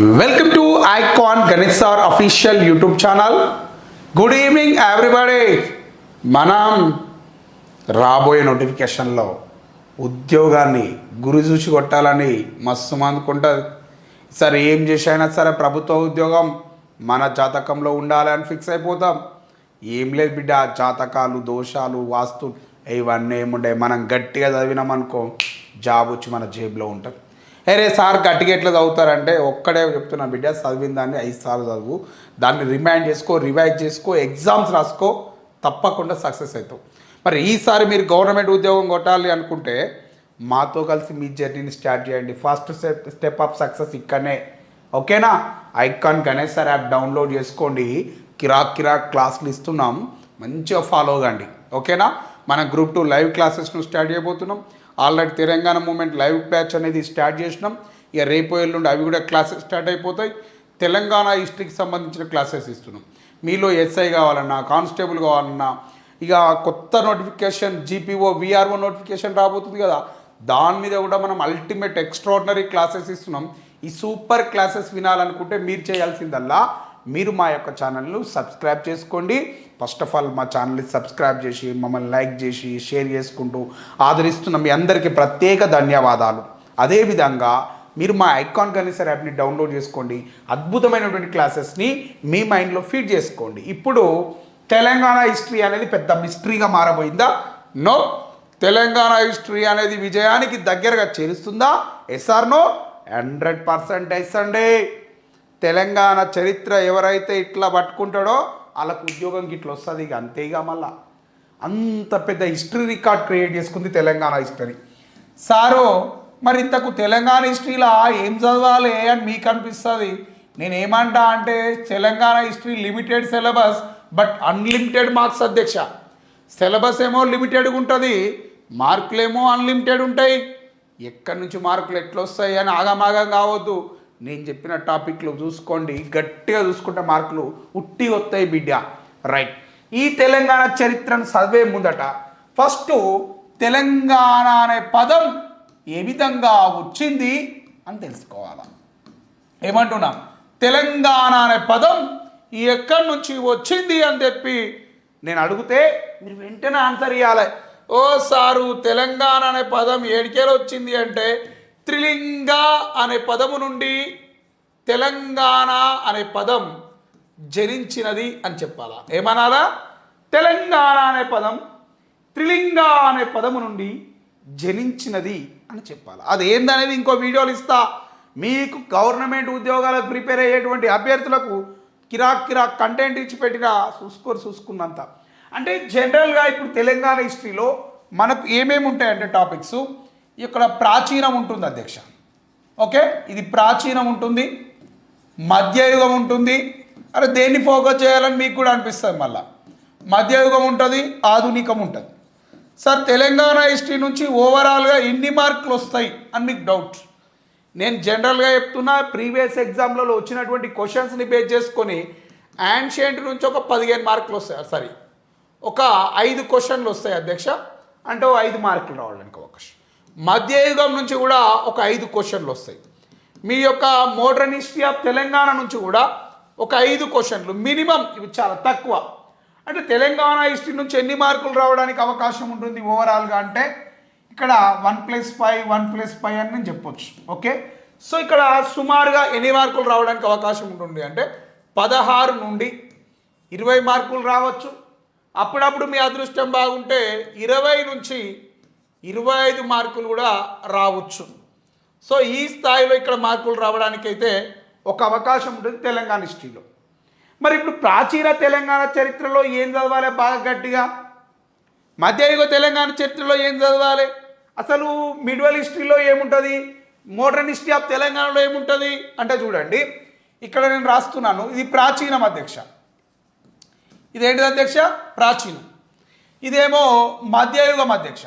Welcome to Icon Ganesh sir official YouTube channel good evening everybody మనం రాబోయే నోటిఫికేషన్లో ఉద్యోగాన్ని గురి చూసి కొట్టాలని మస్తు మందుకుంటుంది సరే ఏం చేసైనా సరే ప్రభుత్వ ఉద్యోగం మన జాతకంలో ఉండాలని ఫిక్స్ అయిపోతాం. ఏం లేదు బిడ్డ జాతకాలు దోషాలు వాస్తు ఇవన్నీ ఏముండే మనం గట్టిగా చదివినామనుకో జాబ్ వచ్చి మన జేబులో ఉంటుంది. అరే సార్ గట్టిగా ఎట్లా చదువుతారంటే ఒక్కడే చెప్తున్నా బిడ్డ చదివిన దాన్ని ఐదు సార్లు చదువు. దాన్ని రిమైండ్ చేసుకో రివైజ్ చేసుకో ఎగ్జామ్స్ రాసుకో తప్పకుండా సక్సెస్ అవుతావు. మరి ఈసారి మీరు గవర్నమెంట్ ఉద్యోగం కొట్టాలి అనుకుంటే మాతో కలిసి మీ జర్నీని స్టార్ట్ చేయండి. First step step of success ఇక్కడనే. ఓకేనా Icon Ganesh sir app download చేసుకోండి. కిరాక్ కిరాక్ క్లాసులు ఇస్తున్నాం. మంచిగా ఫాలో కండి. ఓకేనా మన గ్రూప్ టూ లైవ్ క్లాసెస్ను స్టార్ట్ చేయబోతున్నాం. Already Telangana movement live batch అనేది స్టార్ట్ చేసినాం. ఇక రేపు ఎల్లుండి అవి కూడా క్లాసెస్ స్టార్ట్ అయిపోతాయి. తెలంగాణ హిస్టరీకి సంబంధించిన క్లాసెస్ ఇస్తున్నాం. మీలో ఎస్ఐ కావాలన్నా కానిస్టేబుల్ కావాలన్నా ఇక కొత్త నోటిఫికేషన్ జీపీఓ విఆర్ఓ నోటిఫికేషన్ రాబోతుంది కదా. దాని మీద కూడా మనం అల్టిమేట్ ఎక్స్ట్రాడినరీ క్లాసెస్ ఇస్తున్నాం. ఈ సూపర్ క్లాసెస్ వినాలనుకుంటే మీరు చేయాల్సిందల్లా మీరు మా యొక్క ఛానల్ను సబ్స్క్రైబ్ చేసుకోండి. ఫస్ట్ ఆఫ్ ఆల్ మా ఛానల్ని సబ్స్క్రైబ్ చేసి మమ్మల్ని లైక్ చేసి షేర్ చేసుకుంటూ ఆదరిస్తున్న మీ అందరికీ ప్రత్యేక ధన్యవాదాలు. అదేవిధంగా మీరు మా ఐకాన్ కనీసర్ యాప్ని డౌన్లోడ్ చేసుకోండి. అద్భుతమైనటువంటి క్లాసెస్ని మీ మైండ్లో ఫీడ్ చేసుకోండి. ఇప్పుడు తెలంగాణ హిస్టరీ అనేది పెద్ద మిస్టరీగా మారబోయిందా? నో. తెలంగాణ హిస్టరీ అనేది విజయానికి దగ్గరగా చేరుస్తుందా? Sir no hundred percent yes అండి. తెలంగాణ చరిత్ర ఎవరైతే ఇట్లా పట్టుకుంటాడో వాళ్ళకు ఉద్యోగం ఇట్లా వస్తుంది ఇక అంతే ఇక మళ్ళా. అంత పెద్ద హిస్టరీ రికార్డ్ క్రియేట్ చేసుకుంది తెలంగాణ హిస్టరీ. సారు మరి ఇంతకు తెలంగాణ హిస్టరీలో ఏం చదవాలి అని మీకు అనిపిస్తుంది? నేను అంటే Telangana history limited syllabus but unlimited marks అధ్యక్ష. సిలబస్ ఏమో లిమిటెడ్గా ఉంటుంది మార్కులేమో అన్లిమిటెడ్ ఉంటాయి. ఎక్కడి నుంచి మార్కులు ఎట్లొస్తాయి అని ఆగమాగం కావద్దు. నేను చెప్పిన టాపిక్లు చూసుకోండి గట్టిగా చూసుకుంటే మార్కులు ఉట్టి వస్తాయి బిడ్డ. రైట్ ఈ తెలంగాణ చరిత్రను చదివే ముందట ఫస్ట్ తెలంగాణ అనే పదం ఏ విధంగా వచ్చింది అని తెలుసుకోవాలి? ఏమంటున్నాం? తెలంగాణ అనే పదం ఎక్కడి నుంచి వచ్చింది అని చెప్పి నేను అడిగితే మీరు వెంటనే ఆన్సర్ ఇవ్వాలి ఓ సారు తెలంగాణ అనే పదం ఏడికేలో వచ్చింది అంటే త్రిలింగ అనే పదము నుండి తెలంగాణ అనే పదం జనించినది అని చెప్పాలా? ఏమనాలా? తెలంగాణ అనే పదం త్రిలింగ అనే పదము నుండి జనించినది అని చెప్పాలి? అది ఏందనేది ఇంకో వీడియోలు ఇస్తా. మీకు గవర్నమెంట్ ఉద్యోగాలకు ప్రిపేర్ అయ్యేటువంటి అభ్యర్థులకు కిరాక్ కిరాక్ కంటెంట్ ఇచ్చి పెట్టిన చూసుకోరు చూసుకున్నంత అంటే జనరల్గా ఇప్పుడు తెలంగాణ హిస్టరీలో మనకు ఏమేమి ఉంటాయంటే టాపిక్స్ ఇక్కడ ప్రాచీనం ఉంటుంది అధ్యక్ష. ఓకే? ఇది ప్రాచీనం ఉంటుంది. మధ్యయుగం ఉంటుంది. అరే దేన్ని ఫోకస్ చేయాలని మీకు కూడా అనిపిస్తుంది మళ్ళా. మధ్యయుగం ఉంటుంది ఆధునికం ఉంటుంది. సార్ తెలంగాణ హిస్టరీ నుంచి ఓవరాల్గా ఎన్ని మార్కులు వస్తాయి అని మీకు డౌట్ నేను జనరల్గా చెప్తున్నా ప్రీవియస్ ఎగ్జామ్లలో వచ్చినటువంటి క్వశ్చన్స్ని బేస్ చేసుకొని యాన్షియంట్ నుంచి ఒక పదిహేను మార్కులు వస్తాయి సారీ ఒక ఐదు క్వశ్చన్లు వస్తాయి అధ్యక్ష. అంటే ఓ ఐదు మార్కులు రావడానికి అవకాశం. మధ్యయుగం నుంచి కూడా ఒక ఐదు క్వశ్చన్లు వస్తాయి. మీ యొక్క మోడర్న్ హిస్టరీ ఆఫ్ తెలంగాణ నుంచి కూడా ఒక ఐదు క్వశ్చన్లు. మినిమం ఇవి చాలా తక్కువ. అంటే తెలంగాణ హిస్టరీ నుంచి ఎన్ని మార్కులు రావడానికి అవకాశం ఉంటుంది ఓవరాల్గా అంటే ఇక్కడ one plus five one plus five అని నేను చెప్పొచ్చు. ఓకే? సో ఇక్కడ సుమారుగా ఎన్ని మార్కులు రావడానికి అవకాశం ఉంటుంది అంటే పదహారు నుండి ఇరవై మార్కులు రావచ్చు. అప్పుడప్పుడు మీ అదృష్టం బాగుంటే ఇరవై నుంచి ఇరవై ఐదు మార్కులు కూడా రావచ్చు. సో ఈ స్థాయిలో ఇక్కడ మార్కులు రావడానికైతే ఒక అవకాశం ఉంటుంది తెలంగాణ హిస్టరీలో. మరి ఇప్పుడు ప్రాచీన తెలంగాణ చరిత్రలో ఏం చదవాలి? బాగా గట్టిగా. మధ్యయుగ తెలంగాణ చరిత్రలో ఏం చదవాలి? అసలు మిడివల్ హిస్టరీలో ఏముంటుంది? మోడర్న్ హిస్టరీ ఆఫ్ తెలంగాణలో ఏముంటుంది? అంటే చూడండి ఇక్కడ నేను రాస్తున్నాను. ఇది ప్రాచీనం అధ్యక్ష. ఇదేంటిది అధ్యక్ష? ప్రాచీనం. ఇదేమో మధ్యయుగం అధ్యక్ష.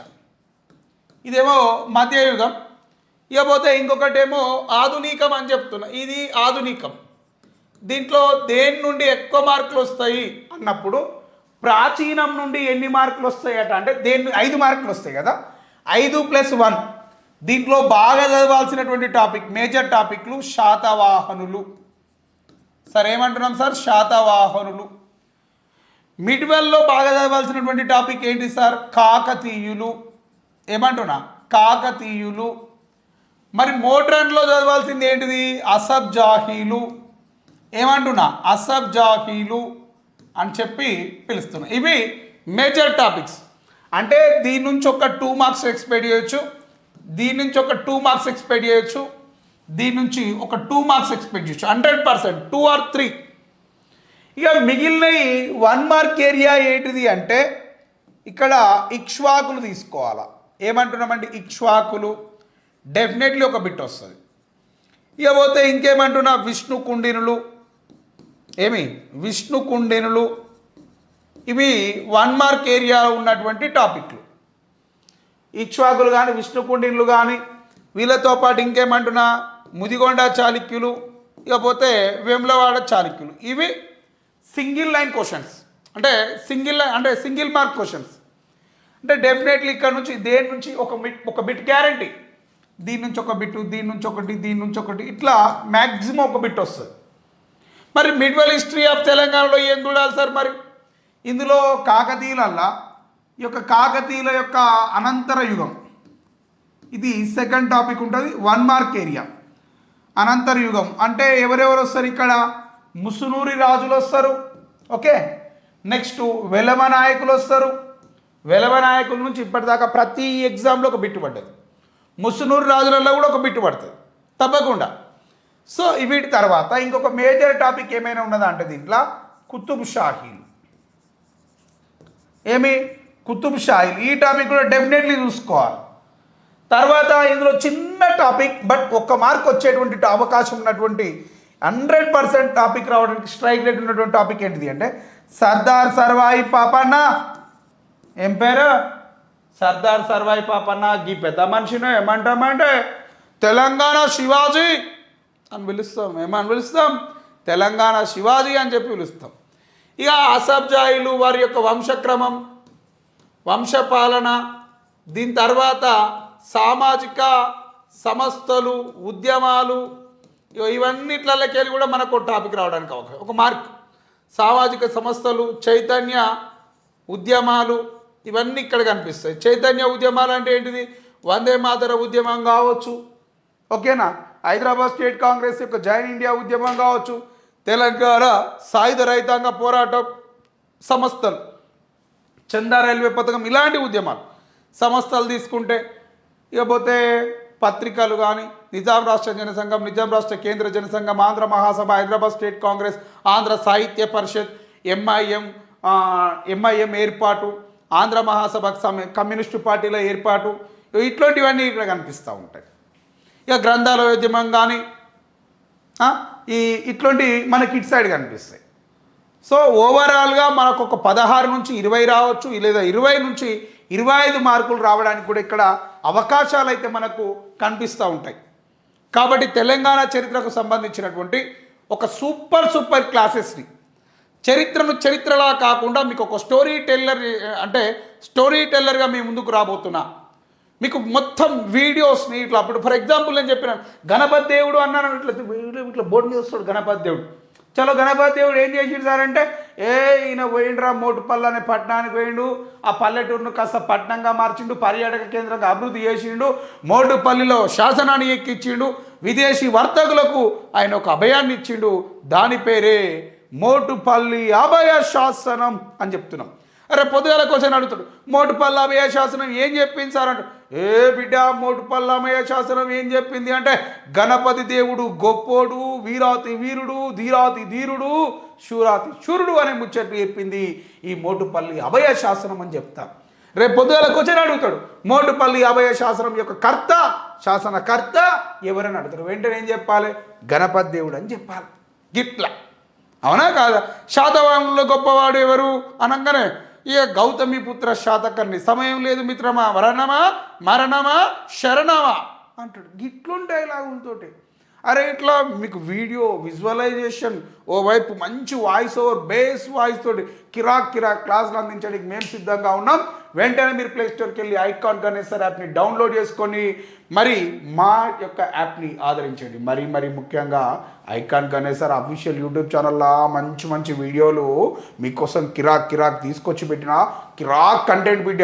ఇదేమో మధ్యయుగం. ఇకపోతే ఇంకొకటేమో ఆధునికం అని చెప్తున్నా. ఇది ఆధునికం. దీంట్లో దేని నుండి ఎక్కువ మార్కులు వస్తాయి అన్నప్పుడు ప్రాచీనం నుండి ఎన్ని మార్కులు వస్తాయట అంటే దేని ఐదు మార్కులు వస్తాయి కదా. ఐదు ప్లస్ వన్. దీంట్లో బాగా చదవాల్సినటువంటి టాపిక్ మేజర్ టాపిక్లు శాతవాహనులు. సార్ ఏమంటున్నాం సార్? శాతవాహనులు. మిడ్వెల్లో బాగా చదవాల్సినటువంటి టాపిక్ ఏంటి సార్? కాకతీయులు. ఏమంటున్నా? కాకతీయులు. మరి మోడ్రన్లో చదవాల్సింది ఏంటిది? అసబ్ జాహీలు. ఏమంటున్నా? అసబ్ జాహీలు అని చెప్పి పిలుస్తున్నా. ఇవి మేజర్ టాపిక్స్ అంటే దీని నుంచి ఒక టూ మార్క్స్ ఎక్స్పెక్ట్ చేయొచ్చు. దీని నుంచి ఒక టూ మార్క్స్ ఎక్స్పెక్ట్ చేయొచ్చు. దీని నుంచి ఒక టూ మార్క్స్ ఎక్స్పెక్ట్ చేయొచ్చు. Hundred percent two or three ఇక మిగిలినవి వన్ మార్క్ ఏరియా ఏంటిది అంటే ఇక్కడ ఇక్ష్వాకులు తీసుకోవాలా. ఏమంటున్నామంటే ఇక్ష్వాకులు. డెఫినెట్లీ ఒక బిట్ వస్తుంది. ఇక పోతే ఇంకేమంటున్నా? విష్ణు కుండినులు. ఏమి? విష్ణు కుండినులు. ఇవి వన్ మార్క్ ఏరియా ఉన్నటువంటి టాపిక్లు. ఇక్ష్వాకులు కానీ విష్ణు కుండినులు కానీ వీళ్ళతో పాటు ఇంకేమంటున్నా? ముదిగొండ చాళుక్యులు ఇకపోతే వేములవాడ చాళుక్యులు. ఇవి సింగిల్ లైన్ క్వశ్చన్స్. అంటే సింగిల్ లైన్ అంటే సింగిల్ మార్క్ క్వశ్చన్స్. అంటే డెఫినెట్లీ ఇక్కడ నుంచి దేని నుంచి ఒక బిట్ ఒక బిట్ గ్యారంటీ దీని నుంచి ఒక బిట్ దీని నుంచి ఒకటి దీని నుంచి ఒకటి ఇట్లా మ్యాక్సిమం ఒక బిట్ వస్తుంది. మరి మిడ్వల్ హిస్టరీ ఆఫ్ తెలంగాణలో ఏం చూడాలి సార్ మరి? ఇందులో కాకతీయులల్లా ఈ యొక్క కాకతీయుల యొక్క అనంతర యుగం. ఇది సెకండ్ టాపిక్ ఉంటుంది వన్ మార్క్ ఏరియా అనంతర యుగం. అంటే ఎవరెవరు వస్తారు ఇక్కడ? ముసునూరి రాజులు వస్తారు ఓకే నెక్స్ట్ వెలమ నాయకులు వస్తారు. వెలవ నాయకుల నుంచి ఇప్పటిదాకా ప్రతి ఎగ్జామ్లో ఒక బిట్టు పడ్డది. ముసునూరు రాజులలో కూడా ఒక బిట్టు పడుతుంది. తప్పకుండా. సో వీటి తర్వాత ఇంకొక మేజర్ టాపిక్ ఏమైనా ఉన్నదా అంటే దీంట్లో కుతుబ్ షాహీలు. ఏమి? కుతుబ్ షాహీలు. ఈ టాపిక్ కూడా డెఫినెట్లీ చూసుకోవాలి. తర్వాత ఇందులో చిన్న టాపిక్ బట్ ఒక్క మార్క్ వచ్చేటువంటి అవకాశం ఉన్నటువంటి హండ్రెడ్ పర్సెంట్ టాపిక్ రావడానికి స్ట్రైక్ రేట్ ఉన్నటువంటి టాపిక్ ఏంటిది అంటే సర్దార్ సర్వాయి పాపన్న. ఏం పేరు? సర్దార్ సర్వాయి పాపన్న గీ పెద్ద మనిషిని ఏమంటామంటే తెలంగాణ శివాజీ అని పిలుస్తాం. ఏమని పిలుస్తాం? తెలంగాణ శివాజీ అని చెప్పి పిలుస్తాం. ఇక అసబ్జాయిలు వారి యొక్క వంశక్రమం వంశపాలన దీని తర్వాత సామాజిక సంస్థలు ఉద్యమాలు ఇవన్నిట్లకెళ్ళి కూడా మనకు టాపిక్ రావడానికి అవకాశం ఒక మార్క్. సామాజిక సంస్థలు చైతన్య ఉద్యమాలు ఇవన్నీ ఇక్కడ కనిపిస్తాయి. చైతన్య ఉద్యమాలు అంటే ఏంటిది? వందే మాతర ఉద్యమం కావచ్చు. ఓకేనా? హైదరాబాద్ స్టేట్ కాంగ్రెస్ యొక్క జైన్ ఇండియా ఉద్యమం కావచ్చు. తెలంగాణ సాయుధ రైతాంగ పోరాటం సంస్థలు. చందా రైల్వే పథకం ఇలాంటి ఉద్యమాలు సంస్థలు తీసుకుంటే ఇకపోతే పత్రికలు కానీ నిజాం రాష్ట్ర జనసంఘం నిజాం రాష్ట్ర కేంద్ర జనసంఘం Andhra Mahasabha Hyderabad State Congress Andhra Sahitya Parishat MIM MIM ఏర్పాటు ఆంధ్ర మహాసభ కమ్యూనిస్టు పార్టీల ఏర్పాటు ఇట్లాంటివన్నీ ఇక్కడ కనిపిస్తూ ఉంటాయి. ఇక గ్రంథాల ఉద్యమం కానీ ఈ ఇట్లాంటి మనకి ఇటు సైడ్ కనిపిస్తాయి. సో ఓవరాల్గా మనకు ఒక పదహారు నుంచి ఇరవై రావచ్చు లేదా ఇరవై నుంచి ఇరవై ఐదు మార్కులు రావడానికి కూడా ఇక్కడ అవకాశాలు అయితే మనకు కనిపిస్తూ ఉంటాయి. కాబట్టి తెలంగాణ చరిత్రకు సంబంధించినటువంటి ఒక సూపర్ సూపర్ క్లాసెస్ని చరిత్రను చరిత్రలా కాకుండా మీకు ఒక స్టోరీ టెల్లర్ అంటే స్టోరీ టెల్లర్గా మీ ముందుకు రాబోతున్నా. మీకు మొత్తం వీడియోస్ని ఇట్లా అప్పుడు ఫర్ ఎగ్జాంపుల్ నేను చెప్పిన గణపతి దేవుడు అన్నాను ఇట్లా ఇట్లా బోర్డు మీద వస్తాడు గణపతి దేవుడు. చలో గణపతి దేవుడు ఏం చేసిండు సార్ అంటే ఏ ఈయన పోయిండ్రా మోటుపల్లి అనే పట్టణానికి పోయిండు ఆ పల్లెటూరును కాస్త పట్టణంగా మార్చిండు పర్యాటక కేంద్రంగా అభివృద్ధి చేసిండు మోటుపల్లిలో శాసనాన్ని ఎక్కించిండు విదేశీ వర్తకులకు ఆయన ఒక అభయాన్ని ఇచ్చిండు దాని పేరే మోటుపల్లి అభయ శాసనం అని చెప్తున్నాం. అరే పొద్దుగాల క్వశ్చన్ అడుగుతాడు మోటుపల్లి అభయ శాసనం ఏం చెప్పింది సార్ అంటే ఏ బిడ్డ మోటుపల్లి అభయ శాసనం ఏం చెప్పింది అంటే గణపతి దేవుడు గొప్పోడు వీరాతి వీరుడు ధీరాతి ధీరుడు శూరాతి శూరుడు అనే ముచ్చట్లు చెప్పింది ఈ మోటుపల్లి అభయ శాసనం అని చెప్తాను రేపు పొద్దుగల క్వశ్చన్ అడుగుతాడు మోటుపల్లి అభయ శాసనం యొక్క కర్త శాసనకర్త ఎవరని అడుగుతారు వెంటనే ఏం చెప్పాలి? గణపతి దేవుడు అని చెప్పాలి. గిట్లా. అవునా కాదా? శాతవాహనుల్లో గొప్పవాడు ఎవరు? అనగానే ఇక గౌతమి పుత్ర శాతకర్ణి. సమయం లేదు మిత్రమా మరణమా? మరణమా? శరణమా? అంటాడు. గిట్లుంటాయి లాగులతోటి అరే ఇట్లా మీకు వీడియో విజువలైజేషన్ ఓవైపు మంచి వాయిస్ ఓవర్ బేస్ వాయిస్ తోటి కిరాక్ కిరాక్ క్లాసులు అందించడానికి మేము సిద్ధంగా ఉన్నాం. వెంటనే మీరు ప్లే స్టోర్కి వెళ్ళి ఐకాన్ గణేశ్వర్ యాప్ని డౌన్లోడ్ చేసుకొని మరి మా యొక్క యాప్ని ఆదరించండి. మరి మరి ముఖ్యంగా ఐకాన్ గణేశ్వర్ అఫీషియల్ యూట్యూబ్ ఛానల్లో మంచి మంచి వీడియోలు మీకోసం కిరాక్ కిరాక్ తీసుకొచ్చి పెట్టిన కిరాక్ కంటెంట్ బిడ్డ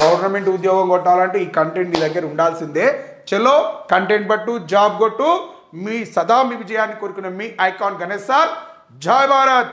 గవర్నమెంట్ ఉద్యోగం కొట్టాలంటే ఈ కంటెంట్ మీ దగ్గర ఉండాల్సిందే. చలో కంటెంట్ పట్టు జాబ్ కొట్టు మీ సదా మీ విజయాన్ని కోరుకునే మీ ఐకాన్ గణేష్ సార్. జై భారత్!